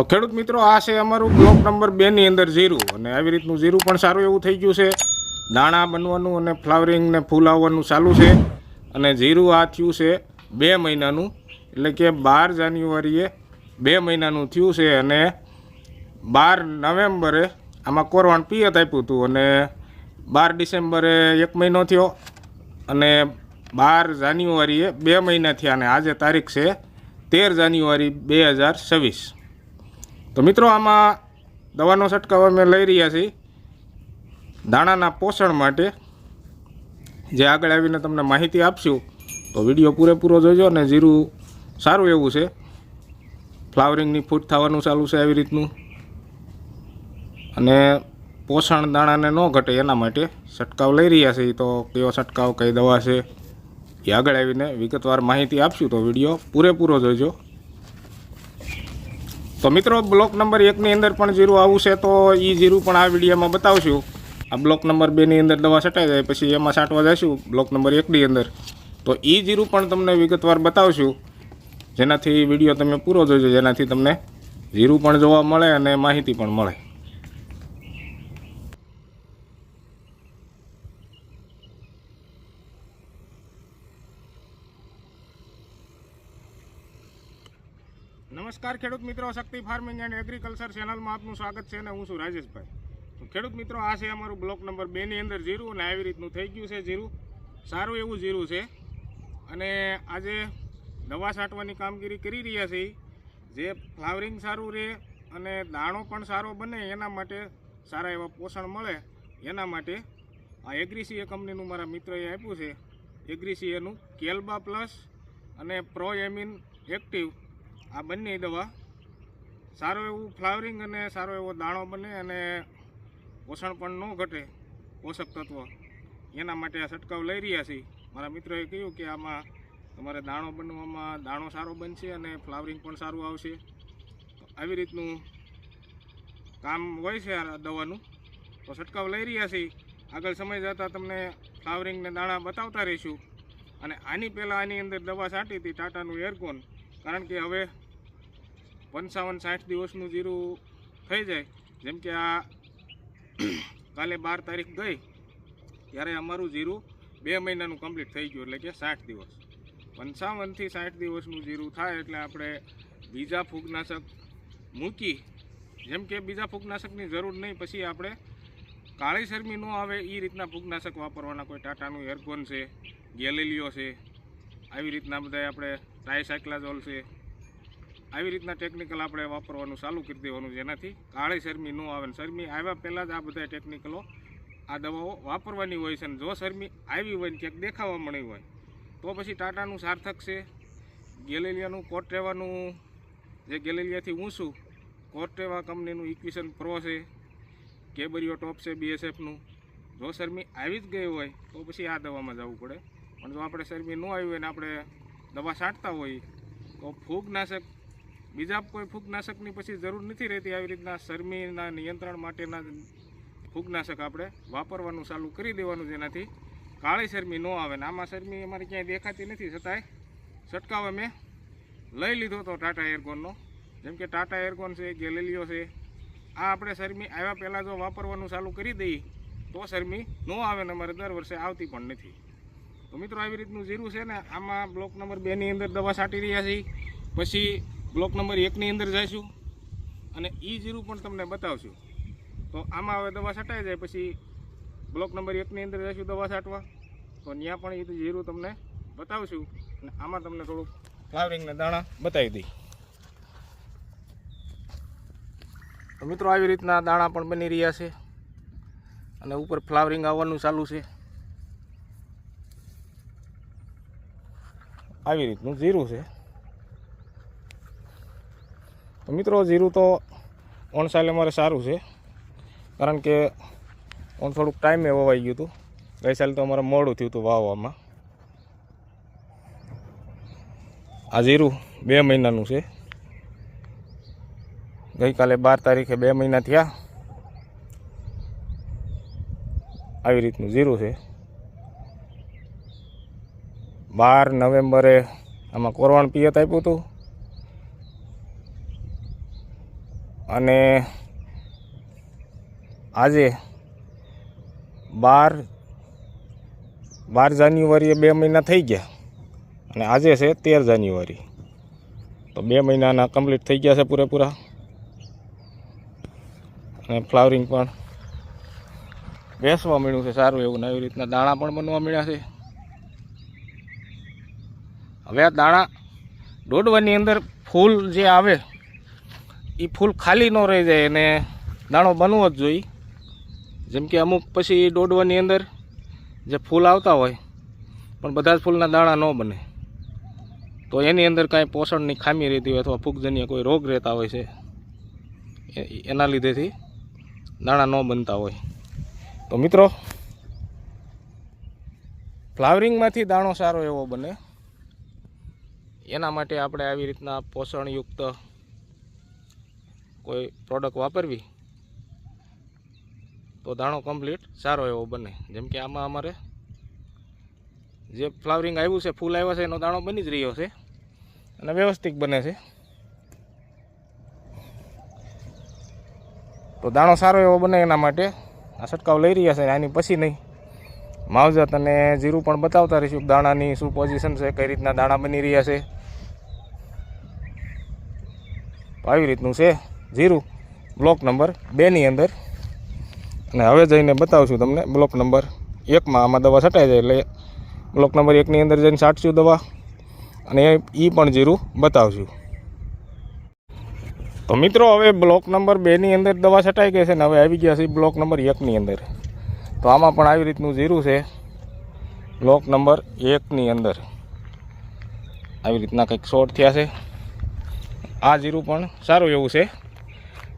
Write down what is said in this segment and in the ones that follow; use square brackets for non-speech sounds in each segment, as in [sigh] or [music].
તો ખેડૂત મિત્રો, આ છે અમારું બ્લોક નંબર બેની અંદર જીરું. અને આવી રીતનું જીરું પણ સારું એવું થઈ ગયું છે. દાણા બનવાનું અને ફ્લાવરિંગ ને ફૂલ આવવાનું ચાલુ છે. અને જીરું આ થયું છે બે મહિનાનું. એટલે કે બાર જાન્યુઆરીએ બે મહિનાનું થયું છે. અને બાર નવેમ્બરે આમાં કોરવાણ પિયત આપ્યું હતું. અને બાર ડિસેમ્બરે એક મહિનો થયો. અને બાર જાન્યુઆરીએ બે મહિના થયા. અને આજે તારીખ છે તેર જાન્યુઆરી બે હજાર છવ્વીસ. તો મિત્રો, આમાં દવાનો છંટકાવ અમે લઈ રહ્યા છીએ દાણાના પોષણ માટે. જે આગળ આવીને તમને માહિતી આપશું, તો વીડિયો પૂરેપૂરો જોજો અને જીરું સારું એવું છે. ફ્લાવરિંગની ફૂટ થવાનું ચાલુ છે આવી રીતનું. અને પોષણ દાણાને ન ઘટે એના માટે છંટકાવ લઈ રહ્યા છીએ. તો કયો છંટકાવ, કઈ દવા છે, એ આગળ આવીને વિગતવાર માહિતી આપશું. તો વીડિયો પૂરેપૂરો જોજો. તો મિત્રો બ્લોક નંબર એકની અંદર પણ જીરું આવું છે, તો એ જીરું પણ આ વિડીયોમાં બતાવશું. આ બ્લોક નંબર બેની અંદર દવા છટાઈ જાય, પછી એમાં છાંટવા જઈશું બ્લોક નંબર એકની અંદર. તો એ જીરું પણ તમને વિગતવાર બતાવશું. જેનાથી વીડિયો તમે પૂરો જોજો, જેનાથી તમને જીરું પણ જોવા મળે અને માહિતી પણ મળે. નમસ્કાર, ખેડૂત મિત્રો. શક્તિ ફાર્મિંગ એન્ડ એગ્રીકલ્ચર ચેનલમાં આપનું સ્વાગત છે અને હું છું રાજેશભાઈ. તો ખેડૂત મિત્રો, આ છે અમારું બ્લોક નંબર બેની અંદર જીરું અને આવી રીતનું થઈ ગયું છે જીરું. સારું એવું જીરું છે. અને આજે દવા છાંટવાની કામગીરી કરી રહ્યા છે જે ફ્લાવરિંગ સારું રહે અને દાણો પણ સારો બને એના માટે સારા એવા પોષણ મળે એના માટે આ એગ્રીસીએ કંપનીનું મારા મિત્રએ આપ્યું છે. એગ્રીસીએનું કેલ્બા પ્લસ અને પ્રો એમિન એક્ટિવ આ બંને દવા. સારું એવું ફ્લાવરિંગ અને સારો એવો દાણો બને અને પોષણ પણ ન ઘટે પોષક તત્વ. એના માટે આ છંટકાવ લઈ રહ્યા છીએ. મારા મિત્રોએ કહ્યું કે આમાં તમારે દાણો બનવામાં દાણો સારો બનશે અને ફ્લાવરિંગ પણ સારું આવશે. આવી રીતનું કામ હોય છે આ દવાનું. તો છંટકાવ લઈ રહ્યા છીએ. આગળ સમય જતાં તમને ફ્લાવરિંગને દાણા બતાવતા રહીશું. અને આની પહેલાં આની અંદર દવા છાંટી હતી ટાટાનું એરકોન. કારણ કે હવે પંચાવન, સાઠ દિવસનું જીરું થઈ જાય. જેમ કે આ [clears throat] કાલે બાર તારીખ ગઈ, ત્યારે અમારું જીરું બે મહિનાનું કમ્પ્લીટ થઈ ગયું, એટલે કે સાઠ દિવસ. પંચાવનથી સાઠ દિવસનું જીરું થાય એટલે આપણે બીજા ફૂગનાશક મૂકી, જેમ કે બીજા ફૂગનાશકની જરૂર નહીં, પછી આપણે કાળી શરમી ન આવે એ રીતના ફૂગનાશક વાપરવાના. કોઈ ટાટાનું એરગોન છે, ગેલેલિયો છે, આવી રીતના બધા આપણે ટ્રાયસાયક્લાઝોલ છે. આવી રીતના ટેકનિકલ આપણે વાપરવાનું ચાલુ કરી દેવાનું જેનાથી કાળી શરમી ન આવે શરમી આવ્યા પહેલાં જ આ બધા ટેકનિકલો આ દવાઓ વાપરવાની હોય છે અને જો શરમી આવી હોય ને ક્યાંક દેખાવા મળી હોય, તો પછી ટાટાનું સાર્થક છે. ગેલેલિયાનું કોર્ટેવાનું જે ગેલેલિયાથી ઊંચું કોર્ટેવા કંપનીનું ઇક્વિશન પ્રો છે. કેબરિયો ટોપ છે બીએસએફનું જો શરમી આવી જ ગઈ હોય, તો પછી આ દવામાં જવું પડે. પણ જો આપણે શરમી ન આવી હોય ને આપણે દવા છાંટતા હોઈએ તો ફૂગનાશક બીજા કોઈ ફૂગનાશકની પછી જરૂર નથી રહેતી આવી રીતના શરમીના નિયંત્રણ માટેના ફૂગનાશક આપણે વાપરવાનું ચાલુ કરી દેવાનું જેનાથી કાળી શરમી ન આવે ને આમાં શરમી અમારે ક્યાંય દેખાતી નથી છતાંય. છંટકાવ અમે લઈ લીધો હતો ટાટા એરકોનનો જેમ કે ટાટા એરકોન છે, ગેલેલિયો છે, આ આપણે શરમી આવ્યા પહેલાં જો વાપરવાનું ચાલુ કરી દઈએ તો શરમી ન આવે ને અમારે દર વર્ષે આવતી પણ નથી. તો મિત્રો આવી રીતનું જીરું છે ને, આમાં બ્લોક નંબર બેની અંદર દવા છાંટી રહ્યા છીએ. પછી બ્લોક નંબર એકની અંદર જઈશું અને એ જીરું પણ તમને બતાવશું. તો આમાં હવે દવા છટાઈ જાય, પછી બ્લોક નંબર એકની અંદર જઈશું દવા છાંટવા. તો ત્યાં પણ એ જીરું તમને બતાવશું અને આમાં તમને થોડુંક ફ્લાવરિંગના દાણા બતાવી દઈ. તો મિત્રો, આવી રીતના દાણા પણ બની રહ્યા છે અને ઉપર ફ્લાવરિંગ આવવાનું ચાલુ છે. આવી રીતનું જીરું છે. તો મિત્રો જીરું તો ઓણ સાલે અમારે સારું છે. કારણ કે ઓણ થોડુંક ટાઈમે વવાઈ ગયું હતું. ગઈ સાલ તો અમારે મોડું થયું હતું વાવવામાં. આ જીરું બે મહિનાનું છે. ગઈકાલે બાર તારીખે બે મહિના થયા. આવી રીતનું જીરું છે. બાર નવેમ્બરે આમાં કોરવાણ પિયત આપ્યું હતું. અને આજે બાર બાર જાન્યુઆરીએ બે મહિના થઈ ગયા. અને આજે છે તેર જાન્યુઆરી. તો બે મહિનાના કમ્પ્લીટ થઈ ગયા છે પૂરેપૂરા. અને ફ્લાવરિંગ પણ બેસવા મળ્યું છે સારું એવું. એવી રીતના દાણા પણ બનવા મળ્યા છે. હવે આ દાણા દોડવાની અંદર ફૂલ જે આવે એ ફૂલ ખાલી ન રહી જાય અને દાણો બનવો જ જોઈએ. જેમ કે અમુક પછી દોડવાની અંદર જે ફૂલ આવતા હોય, પણ બધા જ ફૂલના દાણા ન બને. તો એની અંદર કાંઈ પોષણની ખામી રહેતી હોય અથવા ફૂગજન્ય કોઈ રોગ રહેતા હોય છે એના લીધેથી દાણા ન બનતા હોય. તો મિત્રો, ફ્લાવરિંગમાંથી દાણો સારો એવો બને. એના માટે આપણે આવી રીતના પોષણયુક્ત કોઈ પ્રોડક્ટ વાપરવી, તો દાણો કમ્પ્લીટ સારો એવો બને. જેમ કે આમાં અમારે જે ફ્લાવરિંગ આવ્યું છે, ફૂલ આવ્યા છે, એનો દાણો બની જ રહ્યો છે અને વ્યવસ્થિત બને છે. તો દાણો સારો એવો બને એના માટે. આ છંટકાવ લઈ રહ્યા છે, આની પછી નહીં. માવજત અને જીરું પણ બતાવતા રહીશું દાણાની શું પોઝિશન છે, કઈ રીતના દાણા બની રહ્યા છે. આવી રીતનું છે. જીરું બ્લોક નંબર બેની અંદર. અને હવે જઈને બતાવશું તમને બ્લોક નંબર એકમાં આમાં દવા છટાઈ જાય એટલે બ્લોક નંબર એકની અંદર જઈને છાંટશું દવા. અને એ પણ જીરું બતાવશું. તો મિત્રો, હવે બ્લોક નંબર બેની અંદર દવા છટાઈ ગઈ છે ને હવે આવી ગયા છે બ્લોક નંબર એકની અંદર. તો આમાં પણ આવી રીતનું જીરું છે. બ્લોક નંબર એકની અંદર. આવી રીતના કંઈક શોર્ટ થયા છે. આ જીરું પણ સારું એવું છે.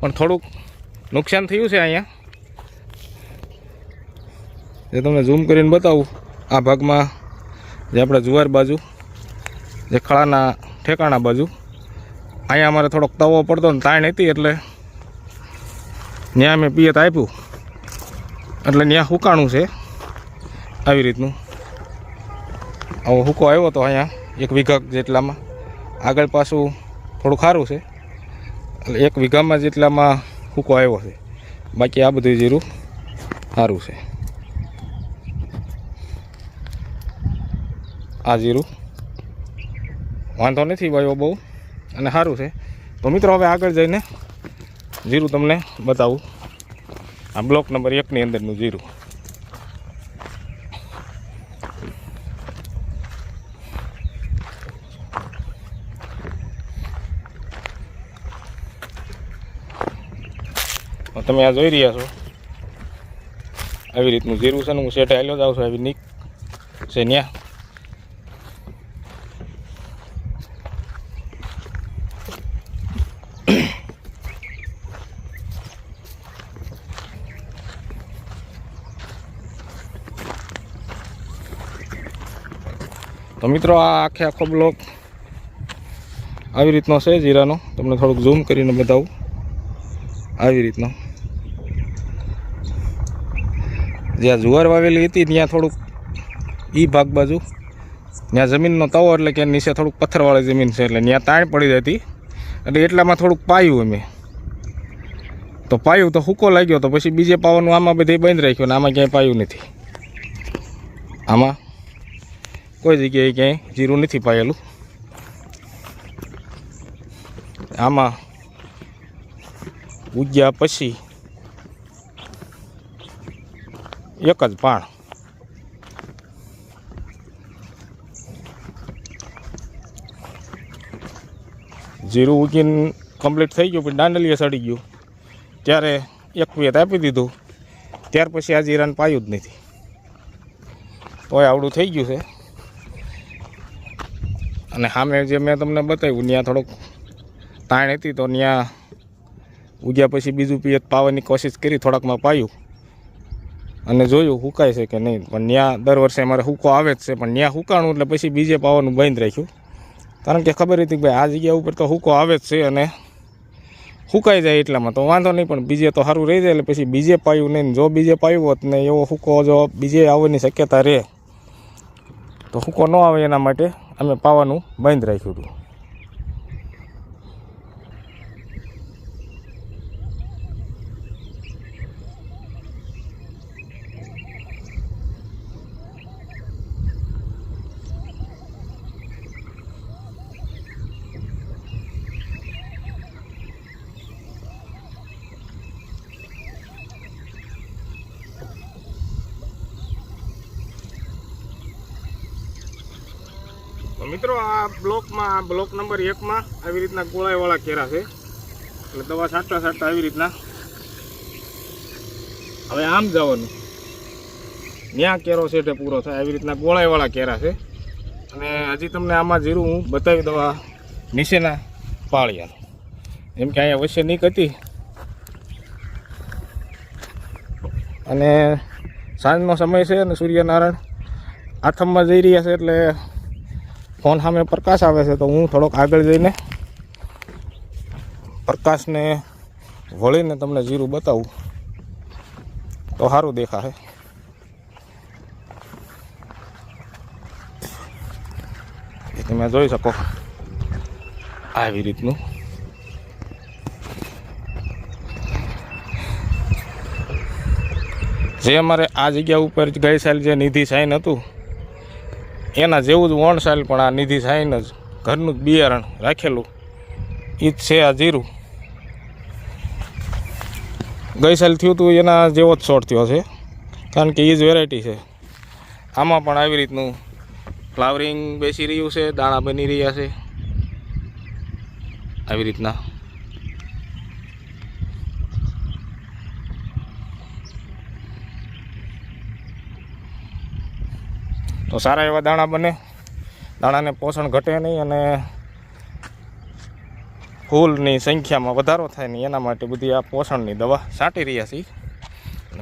પણ થોડુંક નુકસાન થયું છે અહીંયા. જે તમને ઝૂમ કરીને બતાવું, આ ભાગમાં જે આપણે જુવાર બાજુ, જે ખળાના ઠેકાણા બાજુ, અહીંયા અમારે થોડોક તવો પડતો ને તાણ હતી એટલે ત્યાં મેં પિયત આપ્યું. એટલે ત્યાં હુકાણું છે આવી રીતનું. આવો હુકો આવ્યો હતો અહીંયા એક વીઘા જેટલામાં. આગળ પાછું થોડું ખારું છે. એટલે એક વીઘામાં જેટલામાં હુકો આવ્યો છે. બાકી આ બધું જીરું સારું છે. આ જીરું વાંધો નથી ભાઈઓ બહુ, અને સારું છે. તો મિત્રો હવે આગળ જઈને જીરું તમને બતાવું. આ બ્લોક નંબર એકની અંદરનું જીરું. તમે આ જોઈ રહ્યા છો. આવી રીતનું જીરું છે ને હું શેઠે હાલ્યો જાઉં છું, આવી નીક છે ન્યા. તો મિત્રો આ આખે આખો બ્લોક આવી રીતનો છે જીરાનો. તમને થોડુંક ઝૂમ કરીને બતાવું. આવી રીતનો. જ્યાં જુવાર વાવેલી હતી, ત્યાં થોડુંક ઈ ભાગ બાજુ ત્યાં જમીનનો તવો એટલે કે નીચે થોડુંક પથ્થરવાળી જમીન છે એટલે ત્યાં તાણ પડી જતી એટલે એટલામાં થોડુંક પાયું અમે. તો પાયું તો હુકો લાગ્યો તો પછી બીજે પાવાનું આમાં બધે બંધ રાખ્યું ને આમાં ક્યાંય પાયું નથી. આમાં કોઈ જગ્યાએ ક્યાંય જીરું નથી પાયેલું. આમાં ઉગ્યા પછી એક જ પાણ જીરું ઉગીને કમ્પ્લીટ થઈ ગયું, પછી દાંડલીએ સડી ગયું. ત્યારે એક પિયત આપી દીધું. ત્યાર પછી આ જીરાને પાયું જ નથી. તોય આવડું થઈ ગયું છે. અને સામે જે મેં તમને બતાવ્યું, ત્યાં થોડુંક તાણ હતી, તો ત્યાં ઉગ્યા પછી બીજું પિયત પાવાની કોશિશ કરી, થોડાકમાં પાયું. અને જોયું, હુકાય છે કે નહીં. પણ ત્યાં દર વર્ષે અમારે હુકો આવે જ છે. પણ ત્યાં હુકાણું એટલે પછી બીજે પાવાનું બંધ રાખ્યું. કારણ કે ખબર હતી કે ભાઈ, આ જગ્યા ઉપર તો હુકો આવે જ છે અને હુકાઈ જાય એટલામાં. તો વાંધો નહીં, પણ બીજે તો સારું રહી જાય એટલે પછી બીજે પાયું નહીં. જો બીજે પાયું હોત ને એવો હુકો જો બીજે આવવાની શક્યતા રહે, તો હુકો ન આવે એના માટે અમે પાવાનું બંધ રાખ્યું હતું. મિત્રો, આ બ્લોકમાં, આ બ્લોક નંબર એકમાં આવી રીતના ગોળાઈવાળા કેરા છે. એટલે દવા છાંટતા છાંટતા આવી રીતના હવે આમ જવાનું. ત્યાં કેરો છે પૂરો થાય, આવી રીતના ગોળાઈવાળા કેરા છે. અને હજી તમને આમાં જીરું હું બતાવી દવા નીચેના પાળિયાનું. જેમ કે અહીંયા વચ્ચે નીક હતી. અને સાંજનો સમય છે અને સૂર્યનારાયણ આથમમાં જઈ રહ્યા છે, એટલે ફોન સામે પ્રકાશ આવે છે તો હું થોડોક આગળ જઈને પ્રકાશને વળીને તમને જીરું બતાવું. તો સારું દેખાશે. તમે જોઈ શકો આવી રીતનું. જે અમારે આ જગ્યા ઉપર ગઈ સાલ જે નિધિ સાઈન હતું એના જેવું જ વણસાલ પણ આ નિધિ સાઈન જ ઘરનું જ બિયારણ રાખેલું. એ જ છે આ જીરું. ગઈ સાલ થયું હતું એના જેવો જ શોર્ટ થયો છે, કારણ કે એ જ વેરાયટી છે. આમાં પણ આવી રીતનું ફ્લાવરિંગ બેસી રહ્યું છે, દાણા બની રહ્યા છે. આવી રીતના. તો સારા એવા દાણા બને. દાણાને પોષણ ઘટે નહીં અને ફૂલની સંખ્યામાં વધારો થાય નહીં. એના માટે બધી આ પોષણની દવા છાંટી રહ્યા છીએ.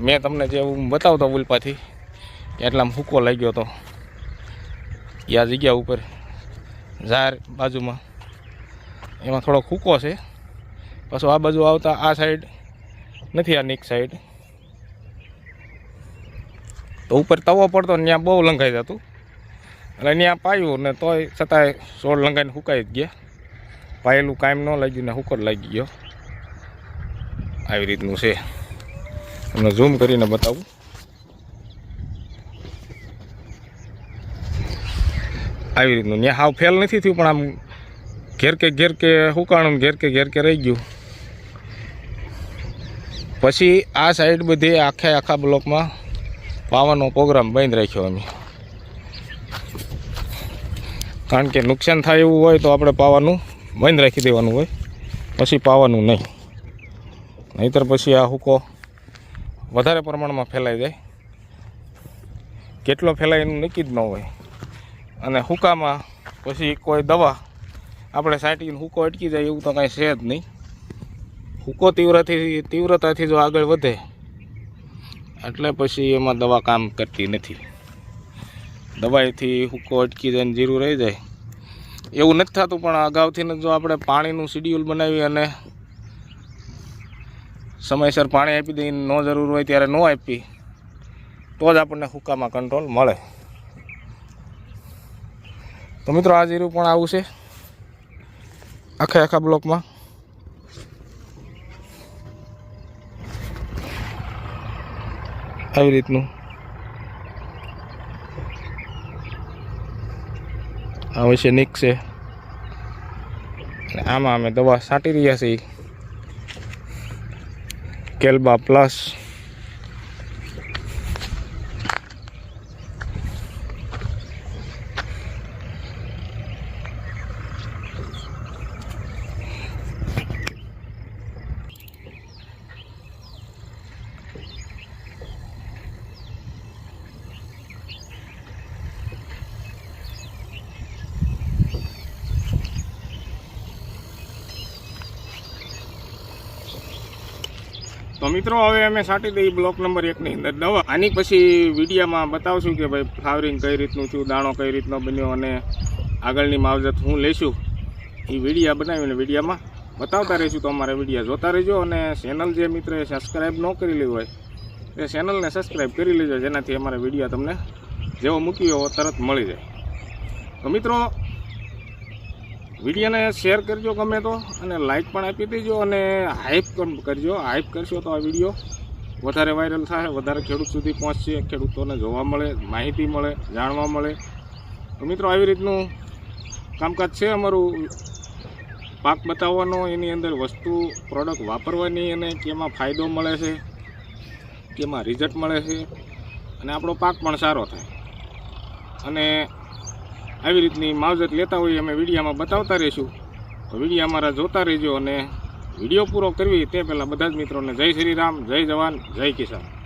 મેં તમને જે હું બતાવતો ઉલ્પાથી, એટલામાં ફૂકો લાગ્યો હતો આ જગ્યા ઉપર, ઝાર બાજુમાં, એમાં થોડો ફૂકો છે. પછી આ બાજુ આવતા આ સાઈડ નથી આ નીક સાઈડ તો ઉપર તવો પડતો ને ત્યાં બહુ લંઘાઈ જતું. એટલે ત્યાં પાયું ને તોય છતાંય સોળ લંઘાઈને સુકાઈ જ ગયા. પાયેલું કાયમ ન લાગ્યું ને હુકર લાગી ગયો. આવી રીતનું છે. તમને ઝૂમ કરીને બતાવું. આવી રીતનું. ત્યાં હાવ ફેલ નથી થયું, પણ આમ ઘેર કે ઘેર કે હુકાણું ઘેર કે ઘેર કે રહી ગયું. પછી આ સાઈડ બધી આખે આખા બ્લોકમાં પાવાનો પ્રોગ્રામ બંધ રાખ્યો અમે. કારણ કે નુકસાન થાય એવું હોય તો આપણે પાવાનું બંધ રાખી દેવાનું હોય. પછી પાવાનું નહીં. નહીંતર પછી આ હુકો વધારે પ્રમાણમાં ફેલાઈ જાય. કેટલો ફેલાય એનું નક્કી જ ન હોય. અને હુકામાં પછી કોઈ દવા આપણે સાટીને હુકો અટકી જાય એવું તો કાંઈ છે જ નહીં. હુકો તીવ્રથી તીવ્રતાથી જો આગળ વધે એટલે પછી એમાં દવા કામ કરતી નથી. દવાઈથી હુકો અટકી જાય ને જીરું રહી જાય. એવું નથી થતું, પણ અગાઉથી જ આપણે પાણીનું શિડ્યુલ બનાવી અને સમયસર પાણી આપી દઈએ ન જરૂર હોય ત્યારે ન આપી, તો જ આપણને હુકામાં કંટ્રોલ મળે. તો મિત્રો, આ જીરું પણ આવું છે. આખા આખા બ્લોકમાં. આવી રીતનું. આ વિશે નીકશે આમાં અમે દવા છાંટી રહ્યા છીએ. કેલ્બા પ્લસ મિત્રો, હવે અમે છાંટી દઈ બ્લોક નંબર એકની અંદર દવા. આની પછી વિડીયામાં બતાવશું કે ભાઈ ફ્લાવરિંગ કઈ રીતનું થયું, દાણો કઈ રીતનો બન્યો અને આગળની માવજત હું લઈશું એ વિડીયા બનાવીને વિડીયામાં બતાવતા રહીશું. તો અમારે વિડીયા જોતા રહેજો અને ચેનલ જે મિત્રએ સબસ્ક્રાઈબ ન કરેલી હોય, એ ચેનલને સબસ્ક્રાઈબ કરી લેજો, જેનાથી અમારે વિડીયા તમને જેવો મૂક્યો તરત મળી જાય. તો મિત્રો વિડીયોને શેર કરજો ગમે તો અને લાઈક પણ આપી દેજો અને હાઇપ પણ કરજો. હાઇપ કરશો તો આ વીડિયો વધારે વાયરલ થાય, વધારે ખેડૂત સુધી પહોંચશે. ખેડૂતોને જોવા મળે, માહિતી મળે, જાણવા મળે. તો મિત્રો, આવી રીતનું કામકાજ છે અમારું. પાક બતાવવાનો, એની અંદર વસ્તુ પ્રોડક્ટ વાપરવાની અને કેમાં ફાયદો મળે છે, કેમાં રિઝલ્ટ મળે છે. અને આપણો પાક પણ સારો થાય. અને આવી રીતની માવજત લેતા હોઈએ અમે વિડીયામાં બતાવતા રહીશું. તો વિડીયા અમારા જોતા રહેજો અને વીડિયો પૂરો કરવી તે પહેલાં બધા જ મિત્રોને જય શ્રી રામ, જય જવાન, જય કિસાન.